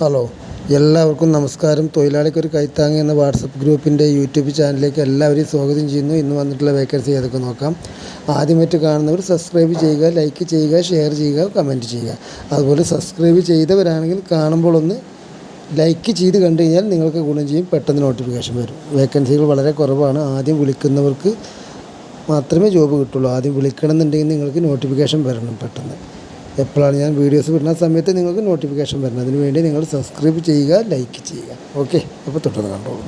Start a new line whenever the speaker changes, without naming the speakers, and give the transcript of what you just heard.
Hello എല്ലാവർക്കും നമസ്കാരം. തൊഴിലാളിക്ക് ഒരു കൈത്താങ്ങ് എന്ന വാട്സപ്പ് ഗ്രൂപ്പിന്റെ യൂട്യൂബ് ചാനലിലേക്ക് എല്ലാവരെയും സ്വാഗതം ചെയ്യുന്നു. ഇന്ന് വന്നിട്ടുള്ള വേക്കൻസി ഏതൊക്കെ നോക്കാം? ആദ്യമായിട്ട് കാണുന്നവർ സബ്സ്ക്രൈബ് ചെയ്യുക ലൈക്ക് ചെയ്യുക ഷെയർ ചെയ്യുക കമന്റ് ചെയ്യുക. അതുപോലെ സബ്സ്ക്രൈബ് ചെയ്തവരാണെങ്കിൽ കാണുമ്പോൾ ഒന്ന് ലൈക്ക് ചെയ്ത് കണ്ടു കഴിഞ്ഞാൽ നിങ്ങൾക്ക് ഗുണം ചെയ്യും. പെട്ടെന്ന് നോട്ടിഫിക്കേഷൻ വരും. വേക്കൻസികൾ വളരെ കുറവാണ്. ആദ്യം വിളിക്കുന്നവർക്ക് മാത്രമേ ജോബ് കിട്ടുള്ളൂ. ആദ്യം വിളിക്കണമെന്നുണ്ടെങ്കിൽ നിങ്ങൾക്ക് നോട്ടിഫിക്കേഷൻ വരണം പെട്ടെന്ന്. എപ്പോഴാണ് ഞാൻ വീഡിയോസ് വിടുന്ന സമയത്ത് നിങ്ങൾക്ക് നോട്ടിഫിക്കേഷൻ വരണം അതിനുവേണ്ടി നിങ്ങൾ സബ്സ്ക്രൈബ് ചെയ്യുക ലൈക്ക് ചെയ്യുക. ഓക്കെ അപ്പോൾ തൊട്ടത് കണ്ടോളൂ.